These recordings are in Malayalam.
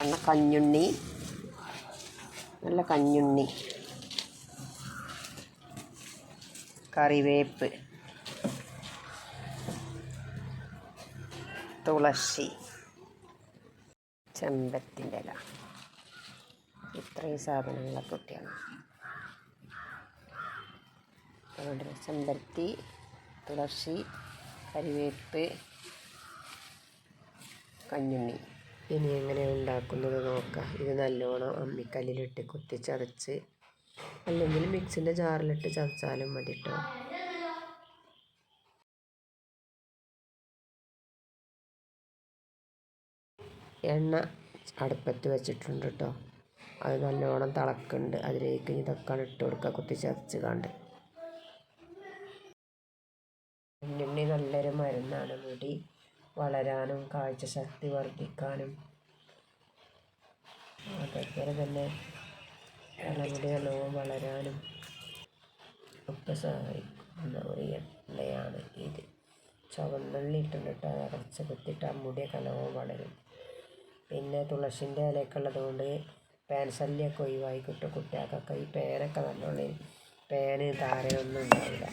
നല്ല കഞ്ഞുണ്ണി. നല്ല കഞ്ഞുണ്ണി. കറിവേപ്പ്. തുളസി. ചെമ്പത്തിന്റെ ഇല. ഇത്രയും സാധനങ്ങളൊക്കെ ഒക്കെയാണ് അതുകൊണ്ട് ചെമ്പരത്തി തുളസി കരിവേപ്പ് കഞ്ഞുണ്ണി. ഇനി എങ്ങനെ ഉണ്ടാക്കുന്നത് നോക്കാം. ഇത് നല്ലോണം അമ്മിക്കല്ലിലിട്ട് കുത്തിച്ചതച്ച് അല്ലെങ്കിൽ മിക്സിന്റെ ജാറിലിട്ട് ചതച്ചാലും മതി കേട്ടോ എണ്ണ അടുപ്പത്ത് വെച്ചിട്ടുണ്ട് കേട്ടോ അത് നല്ലോണം തിളക്കുന്നുണ്ട്. അതിലേക്ക് ഇതൊക്കെ ഇട്ട് കൊടുക്കുക. കുത്തി ചതച്ച് കണ്ട് ഉണ്ണി നല്ലൊരു മരുന്നാണ് മുടി. വളരാനും കാഴ്ച ശക്തി വർദ്ധിക്കാനും. അതേപോലെ തന്നെ ഇളമുടി നല്ലോണം വളരാനും ഒക്കെ സഹായിക്കുന്ന ഒരു എണ്ണയാണ് ഇത്. ചുവന്നുള്ളി ഇട്ടിട്ട് കുത്തിയിട്ട് ആ മുടിയൊക്കെ വളരും. പിന്നെ തുളസിന്റെ ഇലയൊക്കെ ഉള്ളതുകൊണ്ട് പേൻ ശല്യമൊക്കെ ഒഴിവായി കിട്ടും കുട്ടികൾക്കൊക്കെ. ഈ പേനൊക്കെ നല്ലോണം പേന് താരയൊന്നും ഉണ്ടാവില്ല.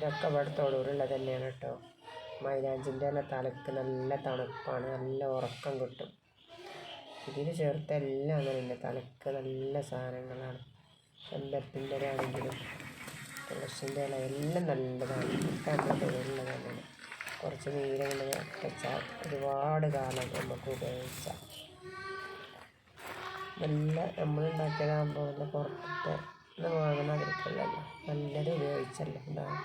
ഇതൊക്കെ ഇവിടെ തൊടൂരുള്ളത് തന്നെയാണ് കേട്ടോ. മൈലാഞ്ചിന്റെ തന്നെ തലക്ക് നല്ല തണുപ്പാണ്. നല്ല ഉറക്കം കിട്ടും. ഇതിൽ ചേർത്ത എല്ലാം അങ്ങനെ തന്നെ തലക്ക് നല്ല സാധനങ്ങളാണ്. ചെമ്പരത്തിന്റെ ആണെങ്കിലും തുളസിന്റെ ഇല എല്ലാം നല്ലതാണ്. തൊഴിലുള്ളത് തന്നെയാണ്. കുറച്ച് നീരങ്ങൾ വെച്ചാൽ ഒരുപാട് കാലം നമുക്ക് ഉപയോഗിക്കാം നല്ല നമ്മളുണ്ടാക്കിയതാകുമ്പോൾ നല്ല പുറത്തിട്ട് വാങ്ങുന്ന അതിലേക്കുള്ളല്ലോ നല്ലത് ഉപയോഗിച്ചല്ലോ? ഇതാണ്.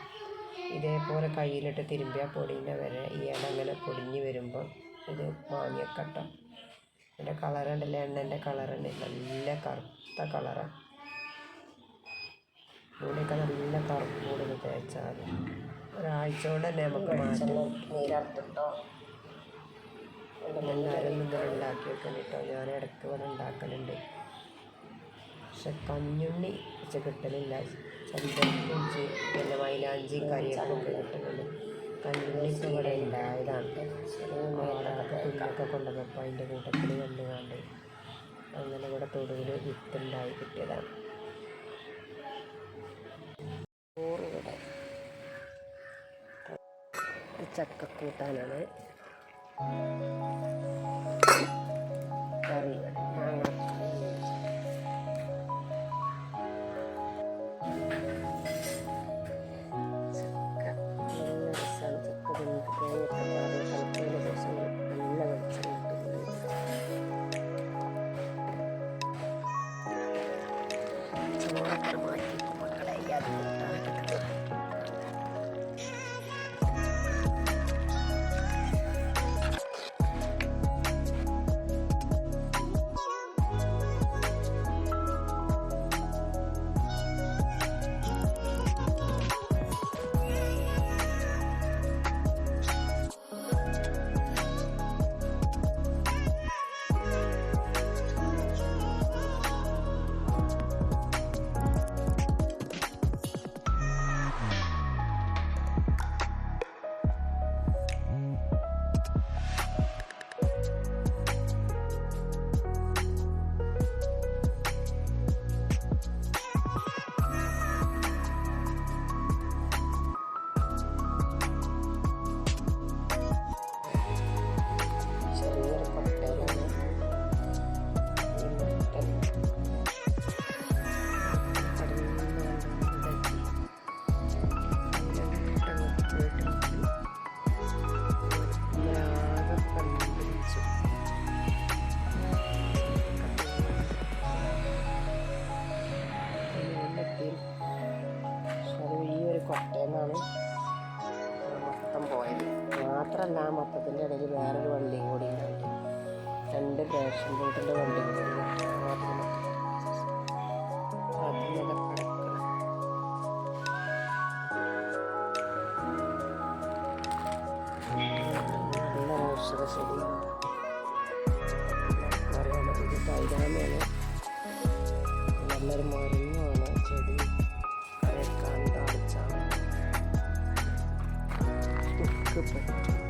ഇതേപോലെ കയ്യിലിട്ട് തിരുമ്പിയാൽ പൊടിയുന്ന വരെ ഈ ഇല അങ്ങനെ പൊടിഞ്ഞ് വരുമ്പോൾ ഇത് വാങ്ങിയേക്കട്ടോ എന്റെ കളറുണ്ടല്ലേ എണ്ണന്റെ കളറുണ്ട് നല്ല കറുത്ത കളറാണ് മുടിയൊക്കെ നല്ല കറുപ്പ് കൂടുതൽ തേച്ചാൽ ഒരാഴ്ച കൊണ്ട് തന്നെ നമുക്ക് മാറ്റം. എല്ലാവരും ഇങ്ങനെ ഉണ്ടാക്കി വെക്കണം കേട്ടോ ഞാൻ ഇടയ്ക്ക് ഇവിടെ ഉണ്ടാക്കലുണ്ട്. പക്ഷെ കഞ്ഞുണ്ണി വെച്ച് കിട്ടലില്ല. ചന്ദ്രപ്പൂഞ്ചി പിന്നെ മൈലാഞ്ചി കരിയൊക്കെ കിട്ടുന്നുണ്ട് ഇപ്പോൾ ഇവിടെ ഉണ്ടായതാണ്. അവിടെയൊക്കെ കുഞ്ഞൊക്കെ കൊണ്ടുവന്നപ്പോൾ അതിന്റെ കൂട്ടത്തിൽ കണ്ട് കണ്ട് അങ്ങനെ ഇവിടെ തൊടുവിൽ വിത്തുണ്ടായി കിട്ടിയതാണ്. ചക്ക ചക്കക്കൂട്ടാനാണ്. കൊട്ടയെന്നാണ് മൊത്തം പോയത്. മാത്രമല്ല ആ മൊത്തത്തിന്റെ ഇടയിൽ വേറൊരു വണ്ടിയും കൂടി ഉണ്ടായിട്ട് രണ്ട് റേഷൻ ബോട്ടിന്റെ വണ്ടിയും കൂടി നല്ല ഔഷധ ശരിയാണ്. തൈരാമയാണ്. നല്ലൊരു മരുന്നാണ് Good point.